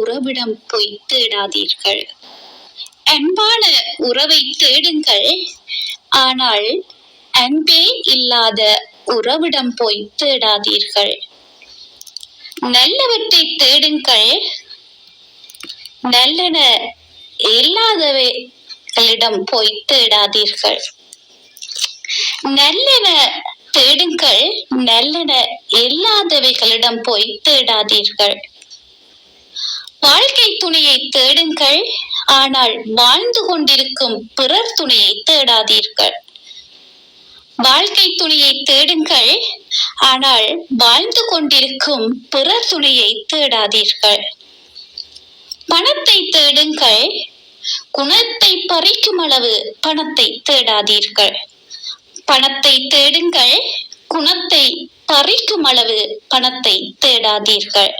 உறவிடம் போய் தேடாதீர்கள் அன்பான உறவை தேடுங்கள். ஆனால் அன்பே இல்லாத உறவிடம் போய் தேடாதீர்கள் நல்லவற்றை தேடுங்கள். நல்லன இல்லாதவைகளிடம் போய் தேடாதீர்கள் நல்லன தேடுங்கள். நல்லன இல்லாதவைகளிடம் போய் தேடாதீர்கள் வாழ்க்கை துணையை தேடுங்கள். ஆனால் வாழ்ந்து கொண்டிருக்கும் பிறர் துணையை தேடாதீர்கள். வாழ்க்கை துணையை தேடுங்கள். ஆனால் வாழ்ந்து கொண்டிருக்கும் பிறர் துணையை தேடாதீர்கள். பணத்தை தேடுங்கள். குணத்தை பறிக்கும் அளவு பணத்தை தேடாதீர்கள். பணத்தை தேடுங்கள். குணத்தை பறிக்கும் அளவு பணத்தை தேடாதீர்கள்.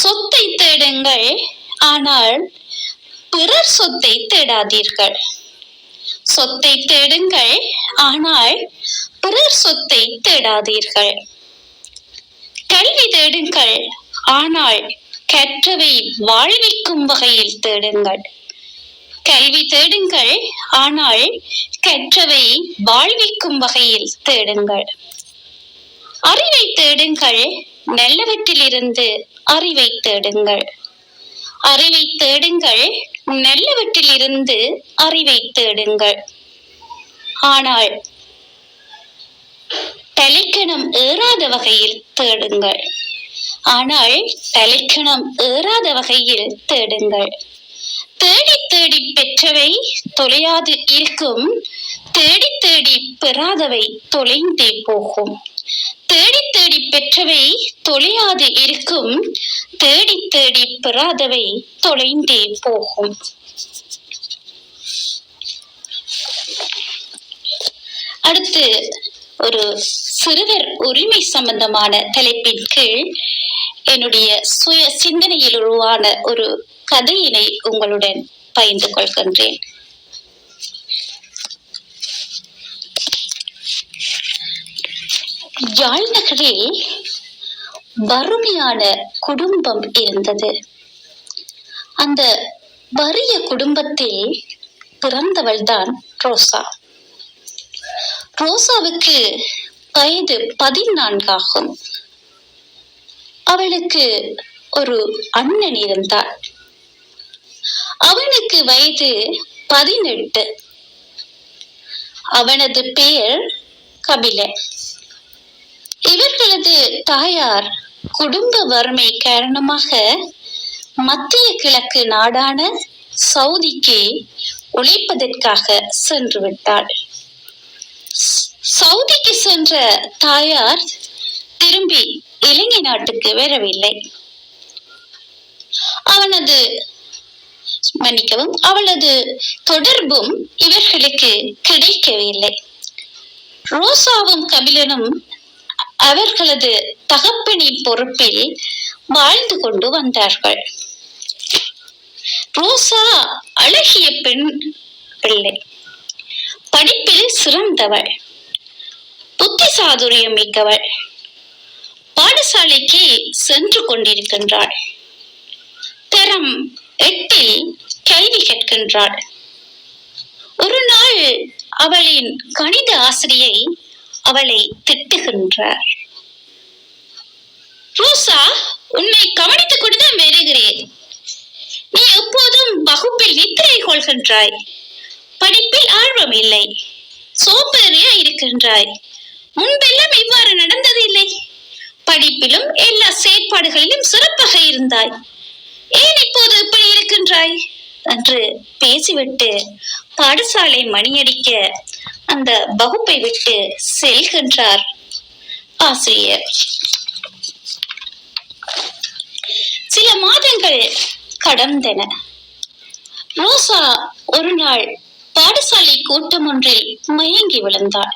சொத்தை தேடுங்கள் ஆனால் பிறர் சொத்தை தேடாதீர்கள். சொத்தை தேடுங்கள் ஆனால் பிறர் சொத்தை தேடாதீர்கள். கல்வி தேடுங்கள் ஆனால் கற்றவை வாழ்விக்கும் வகையில் தேடுங்கள். கல்வி தேடுங்கள் ஆனால் கற்றவை வாழ்விக்கும் வகையில் தேடுங்கள். அறிவை தேடுங்கள் நல்லவற்றிலிருந்து அறிவை தேடுங்கள். அறிவை தேடுங்கள் நல்லவற்றிலிருந்து அறிவை தேடுங்கள். ஆனால் தலைக்கணம் ஏறாத வகையில் தேடுங்கள். ஆனால் தலைக்கணம் ஏறாத வகையில் தேடுங்கள். தேடி தேடி பெற்றவை தொலையாது இருக்கும் தேடி தேடி பெறாதவை தொலைந்தே போகும். தேடி தேடி பெற்றவை தொலையாது இருக்கும். தேடி தேடி பெறாதவை தொலைந்தே போகும். அடுத்து ஒரு சிறுவர் உரிமை சம்பந்தமான தலைப்பின் கீழ் என்னுடைய சுய சிந்தனையில் உருவான ஒரு கதையினை உங்களுடன் பகிர்ந்து கொள்கின்றேன். யாழ் நகரில் வறுமையான குடும்பம் இருந்தது. அந்த வறிய குடும்பத்தில் பிறந்தவள்தான் ரோசா. ரோசாவுக்கு வயது பதினான்காகும். அவளுக்கு ஒரு அண்ணன் இருந்தார். அவனுக்கு வயது பதினெட்டு. அவனது பெயர் கபிலன். இவர்களது தாயார் குடும்ப வறுமை காரணமாக மத்திய கிழக்கு நாடான சவுதிக்கு உழைப்பதற்காக சென்று விட்டாள். சவுதிக்கு சென்ற தாயார் திரும்பி இலங்கை நாட்டுக்கு வரவில்லை. அவனது மன்னிக்கவும் அவளது தொடர்பும் இவர்களுக்கு கிடைக்கவில்லை. ரோசாவும் கபிலனும் அவர்களது தகப்பனின் பொறுப்பில் வாழ்ந்து கொண்டு வந்தார்கள். ரோசா அழகிய பெண் பிள்ளை. படிப்பில் சிறந்தவள். புத்தி சாதுரியம் மிக்கவள். பாடசாலைக்கு சென்று கொண்டிருக்கின்றாள். தரம் எட்டில் கல்வி கேட்கின்றாள் ஒரு நாள் அவளின் கணித ஆசிரியை அவளை திட்டுகின்றார். ரோசா உன்னை கவனித்துக் கொண்டுதான் வருகிறேன் நீ எப்போதும் வகுப்பில் நித்திரை கொள்கின்றாய். படிப்பில் ஆர்வம் இல்லை. சோம்பேறியா இருக்கின்றாய். முன்பெல்லாம் இவ்வாறு நடந்தது இல்லை. படிப்பிலும் எல்லா செயற்பாடுகளிலும் சிறப்பாக இருந்தாய். ஏன் இப்போது இப்படி இருக்கின்றாய்? என்று பேசிவிட்டு பாடசாலை மணியடிக்க அந்த வகுப்பை விட்டு செல்கின்றார் ஆசிரியர். சில மாதங்கள் கடந்தன. ரோசா ஒரு நாள் பாடசாலை கூட்டம் ஒன்றில் மயங்கி விழுந்தாள்.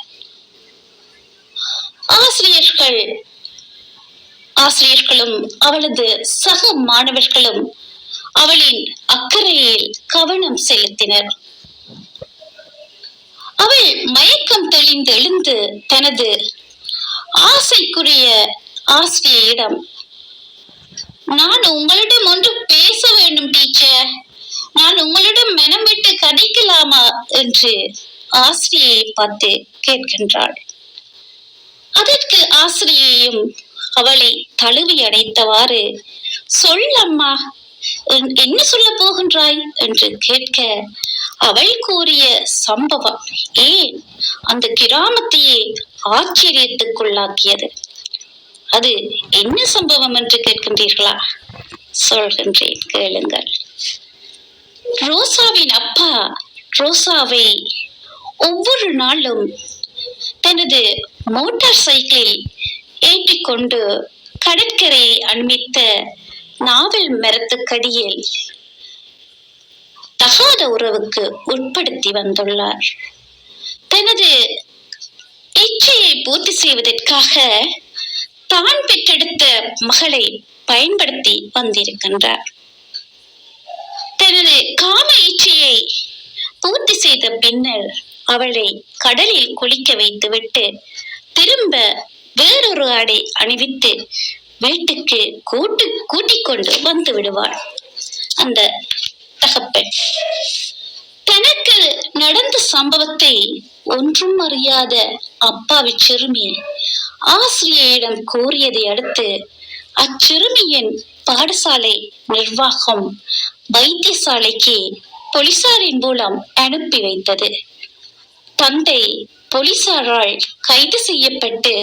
ஆசிரியர்கள் ஆசிரியர்களும் அவளது சக மாணவர்களும் அவளின் அக்கறையில் கவனம் செலுத்தினர். மயக்கம் தெளிந்து எழுந்து தனது ஆசைக்குரிய ஆசிரியரிடம் நான் உங்களிடம் ஒன்று பேச வேண்டும் டீச்சர். நான் உங்களிடம் மனம் விட்டு கதைக்கலாமா? என்று ஆசிரியை பார்த்து கேட்கின்றாள். அதற்கு ஆசிரியையும் அவளை தழுவி அடைத்தவாறு சொல்லம்மா என்- என்ன சொல்ல போகின்றாய்? என்று கேட்க அவள் கூறிய சம்பவம் ஏன்? அந்த கிராமத்தையே ஆச்சரியத்துக்குள்ளாக்கியது. அது என்ன சம்பவம் என்று கேட்கின்றீர்களா? சொல்கின்றேன் கேளுங்கள். ரோசாவின் அப்பா ரோசாவை ஒவ்வொரு நாளும் தனது மோட்டார் சைக்கிளில் ஏற்றிக்கொண்டு கடற்கரையை அண்மித்த நாவல் மரத்துக்கடியில் தகாத உறவுக்கு உட்படுத்தி வந்துள்ளார். தனது இச்சையை பூர்த்தி செய்வதற்காக தான் பெற்றெடுத்த மகளை பயன்படுத்தி வந்திருக்கின்றார். தனது காம இச்சையை பூர்த்தி செய்த பின்னர் அவளை கடலில் குளிக்க வைத்துவிட்டு திரும்ப வேறொரு ஆடை அணிவித்து வீட்டுக்கு கூட்டு கூட்டிக் கொண்டு வந்து விடுவாள். அந்த தகப்பன் தனக்கு நடந்த சம்பவத்தை ஒன்றும் அறியாத அப்பாவி சிறுமி ஆசிரியரிடம் கோரியதை அடுத்து அச்சிறுமியின் பாடசாலை நிர்வாகம் வைத்தியசாலைக்கு போலீசாரின் மூலம் அனுப்பி வைத்தது. தந்தை போலீசாரால் கைது செய்யப்பட்டு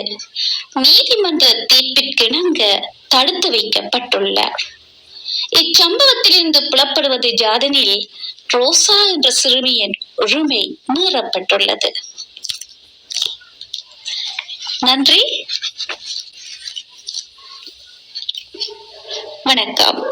நீதிமன்ற தீர்ப்பிற்கிணங்க தடுத்து வைக்கப்பட்டுள்ளார். இச்சம்பவத்திலிருந்து புலப்படுவது ஜாதனில் ரோசா என்ற சிறுமியின் உரிமை மீறப்பட்டுள்ளது. நன்றி. வணக்கம்.